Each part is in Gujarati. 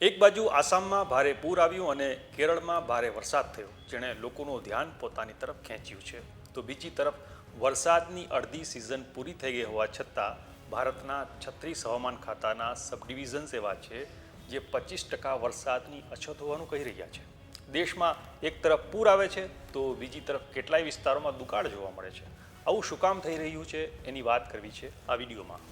એક બાજુ આસામમાં ભારે પૂર આવ્યું અને કેરળમાં ભારે વરસાદ થયો, જેણે લોકોનું ધ્યાન પોતાની તરફ ખેંચ્યું છે. તો બીજી તરફ, વરસાદની અડધી સિઝન પૂરી થઈ ગઈ હોવા છતાં, ભારતના છત્રીસ હવામાન ખાતાના સબ ડિવિઝન્સ એવા છે, જે પચીસ ટકા વરસાદની અછત હોવાનું કહી રહ્યા છે. દેશમાં એક તરફ પૂર આવે છે, તો બીજી તરફ કેટલાય વિસ્તારોમાં દુકાળ જોવા મળે છે. આવું શું કામ થઈ રહ્યું છે, એની વાત કરવી છે આ વિડીયોમાં.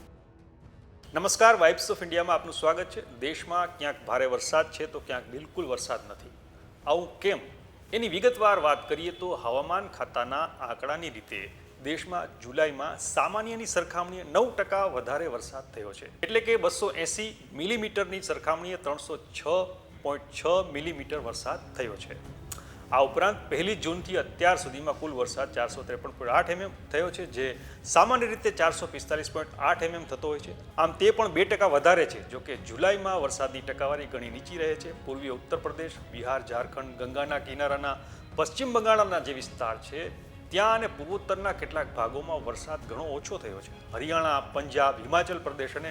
નમસ્કાર વાઇબ્સ ઓફ ઇન્ડિયામાં આપનું સ્વાગત છે. દેશમાં ક્યાંક ભારે વરસાદ છે તો ક્યાંક બિલકુલ વરસાદ નથી. આવું કેમ? એની વિગતવાર વાત કરીએ તો હવામાન ખાતાના આંકડાની રીતે દેશમાં જુલાઈમાં સામાન્યની સરખામણીએ નવ ટકા વધારે વરસાદ થયો છે. એટલે કે બસો એંસી મિલીમીટરની સરખામણીએ ત્રણસો છ પોઈન્ટ છ મિલીમીટર વરસાદ થયો છે. આ ઉપરાંત પહેલી જૂનથી અત્યાર સુધીમાં કુલ વરસાદ ચારસો ત્રેપન પોઈન્ટ આઠ એમએમ થયો છે, જે સામાન્ય રીતે ચારસો પિસ્તાલીસ પોઈન્ટ આઠ એમએમ થતો હોય છે. આમ તે પણ બે ટકા વધારે છે જોકે જુલાઈમાં વરસાદની ટકાવારી ઘણી નીચી રહે છે. પૂર્વીય ઉત્તર પ્રદેશ, બિહાર, ઝારખંડ, ગંગાના કિનારાના, પશ્ચિમ બંગાળના જે વિસ્તાર છે, ત્યાં અને પૂર્વોત્તરના કેટલાક ભાગોમાં વરસાદ ઘણો ઓછો થયો છે. હરિયાણા, પંજાબ, હિમાચલ પ્રદેશ અને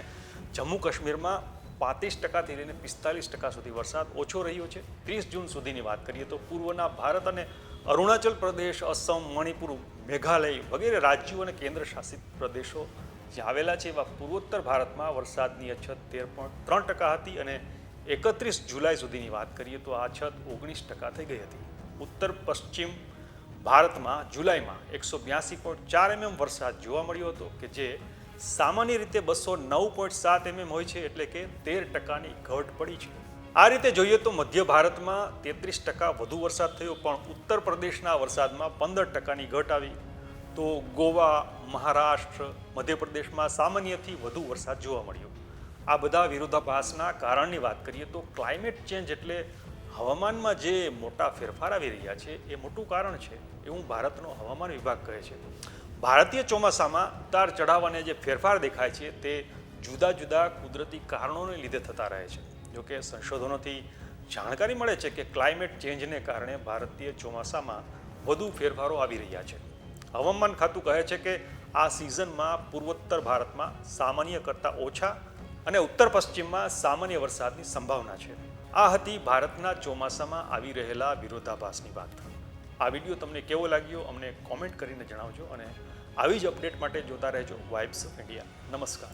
જમ્મુ કાશ્મીરમાં પાંત્રીસ ટકાથી લઈને પિસ્તાલીસ ટકા સુધી વરસાદ ઓછો રહ્યો છે. ત્રીસ જૂન સુધીની વાત કરીએ તો પૂર્વના ભારત અને અરુણાચલ પ્રદેશ, અસમ, મણિપુર, મેઘાલય વગેરે રાજ્યો અને કેન્દ્ર શાસિત પ્રદેશો જે આવેલા છે એવા પૂર્વોત્તર ભારતમાં વરસાદની અછત તેર પોઈન્ટ ત્રણ ટકા હતી અને એકત્રીસ જુલાઈ સુધીની વાત કરીએ તો આ અછત ઓગણીસ ટકા થઈ ગઈ હતી. ઉત્તર પશ્ચિમ ભારતમાં જુલાઈમાં એકસો બ્યાસી પોઈન્ટ ચાર એમએમ વરસાદ જોવા મળ્યો હતો કે જે સામાન્ય રીતે બસો નવ પોઈન્ટ સાત એમએમ હોય છે એટલે કે તેર ટકાની ઘટ પડી છે. આ રીતે જોઈએ તો મધ્ય ભારતમાં તેત્રીસ ટકા વધુ વરસાદ થયો, પણ ઉત્તર પ્રદેશના વરસાદમાં પંદર ટકાની ઘટ આવી. તો ગોવા, મહારાષ્ટ્ર, મધ્યપ્રદેશમાં સામાન્યથી વધુ વરસાદ જોવા મળ્યો. આ બધા વિરોધાભાસના કારણની વાત કરીએ તો ક્લાઇમેટ ચેન્જ એટલે હવામાનમાં જે મોટા ફેરફાર આવી રહ્યા છે, એ મોટું કારણ છે એવું ભારતનો હવામાન વિભાગ કહે છે. ભારતીય ચોમાસામાં ઉતાર ચઢાવ જે ફેરફાર દેખાય છે તે જુદા જુદા કુદરતી કારણોને લીધે થતા રહે છે. જોકે સંશોધનોથી જાણકારી મળે છે કે ક્લાઇમેટ ચેન્જને કારણે ભારતીય ચોમાસામાં વધુ ફેરફારો આવી રહ્યા છે. હવામાન ખાતું કહે છે કે આ સિઝનમાં પૂર્વોત્તર ભારતમાં સામાન્ય કરતાં ઓછા અને ઉત્તર પશ્ચિમમાં સામાન્ય વરસાદની સંભાવના છે. આ હતી ભારતના ચોમાસામાં આવી રહેલા વિરોધાભાસની વાત. આ વીડિયો તમને કેવો લાગ્યો અમને કોમેન્ટ કરીને જણાવજો અને આવી જ અપડેટ માટે જોતા રહેજો વાઇબ્સ ઓફ ઇન્ડિયા નમસ્કાર.